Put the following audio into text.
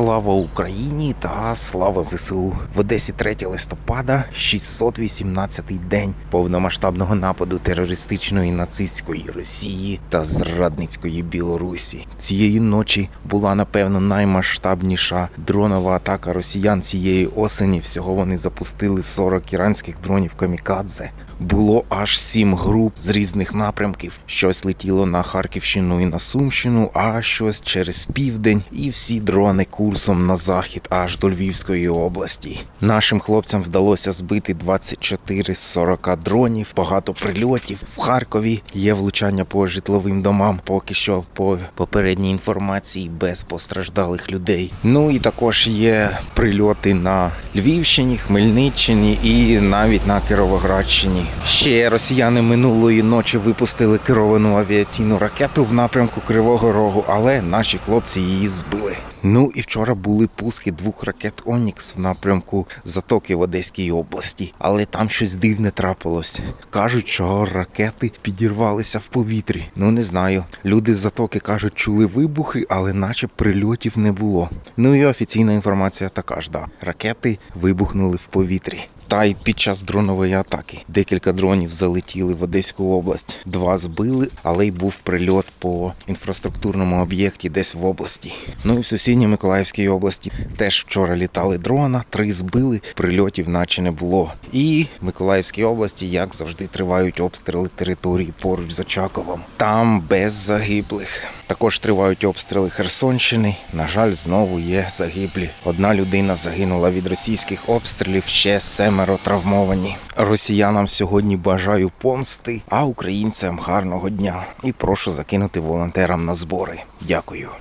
Слава Україні та слава ЗСУ в Одесі 3 листопада, 618-й день повномасштабного нападу терористичної нацистської Росії та зрадницької Білорусі. Цієї ночі була напевно наймасштабніша дронова атака росіян цієї осені. Всього вони запустили 40 іранських дронів камікадзе. Було аж сім груп з різних напрямків. Щось летіло на Харківщину і на Сумщину, а щось через південь, і всі дрони курсом на захід, аж до Львівської області. Нашим хлопцям вдалося збити 24 з 40 дронів, багато прильотів. В Харкові є влучання по житловим домам. Поки що по попередній інформації без постраждалих людей. Ну і також є прильоти на Львівщині, Хмельниччині і навіть на Кіровоградщині. Ще росіяни минулої ночі випустили керовану авіаційну ракету в напрямку Кривого Рогу, але наші хлопці її збили. Ну і вчора були пуски двох ракет Онікс в напрямку Затоки в Одеській області, але там щось дивне трапилось. Кажуть, що ракети підірвалися в повітрі. Ну не знаю. Люди з затоки кажуть, чули вибухи, але наче прильотів не було. Ну і офіційна інформація така ж да. Ракети вибухнули в повітрі. Та й під час дронової атаки декілька дронів залетіли в Одеську область. Два збили, але й був прильот по інфраструктурному об'єкті десь в області. Ну і в сусідній Миколаївській області теж вчора літали дрона, три збили, прильотів наче не було. І в Миколаївській області, як завжди, тривають обстріли території поруч з Очаковом. Там без загиблих. Також тривають обстріли Херсонщини. На жаль, знову є загиблі. Одна людина загинула від російських обстрілів, ще семеро травмовані. Росіянам сьогодні бажаю помсти, а українцям гарного дня. І прошу закинути волонтерам на збори. Дякую.